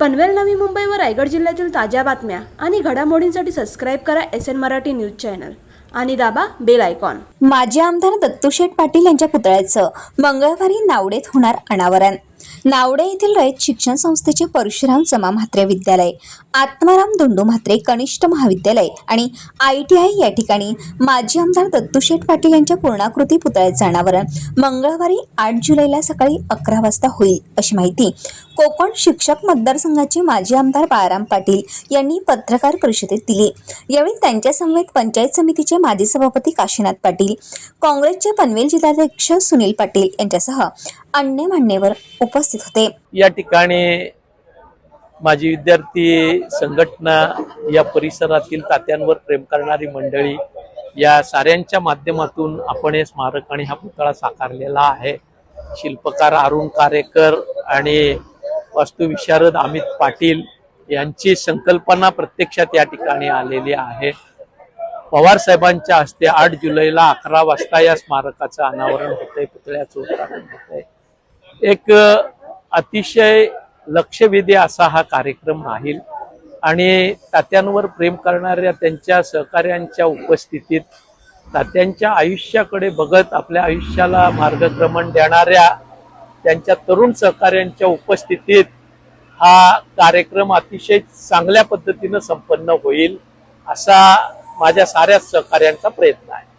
पनवेल नवी मुंबई व रायगड जिल्ह्यातील ताज्या बातम्या आणि घडामोडींसाठी सबस्क्राईब करा S N Marathi news channel. आणि दाबा बेल आयकॉन. माजी आमदार दत्तूशेठ पाटील यांच्या पुतळ्याचं मंगळवारी नावडेत होणार अनावरण. नावडे येथील रयत शिक्षण संस्थेचे परशुराम जमा म्हात्रे विद्यालय आत्माराम धोंडू म्हात्रे कनिष्ठ महाविद्यालय आणि आय टी आय या ठिकाणी माजी आमदार दत्तूशेठ पाटील यांच्या पूर्णाकृती पुतळ्याचं अनावरण मंगळवारी आठ जुलैला सकाळी अकरा वाजता होईल अशी माहिती कोकण शिक्षक मतदारसंघाचे माजी आमदार बाळाराम पाटील यांनी पत्रकार परिषदेत दिली. यावेळी त्यांच्या समवेत पंचायत समितीचे माजी सभापती काशीनाथ पाटील काँग्रेसचे पनवेल जिल्हाध्यक्ष सुनील पाटील यांच्यासह अन्य मान्यवर उपस्थित होते. या ठिकाणी माझी विद्यार्थी संघटना या परिसरातील तात्यांवर प्रेम करणारी मंडळी या साऱ्यांच्या माध्यमातून आपण हे स्मारक आणि हा पुतळा साकारलेला आहे. शिल्पकार अरुण कारेकर आणि वास्तुविशारद अमित पाटील यांची संकल्पना प्रत्यक्षात या ठिकाणी आलेली आहे. पवार साहेबांच्या हस्ते आठ जुलैला अकरा वाजता या स्मारकाचं अनावरण होतंय पुतळ्याचं उद्घाटन होतंय. एक अतिशय लक्षवेधी असा हा कार्यक्रम राहील. आणि तात्यांवर प्रेम करणाऱ्या त्यांच्या सहकाऱ्यांच्या उपस्थितीत तात्यांच्या आयुष्याकडे बघत आपल्या आयुष्याला मार्गक्रमण देणाऱ्या त्यांच्या तरुण सहकाऱ्यांच्या उपस्थितीत हा कार्यक्रम अतिशय चांगल्या पद्धतीनं संपन्न होईल असा माझ्या साऱ्या सहकाऱ्यांचा प्रयत्न.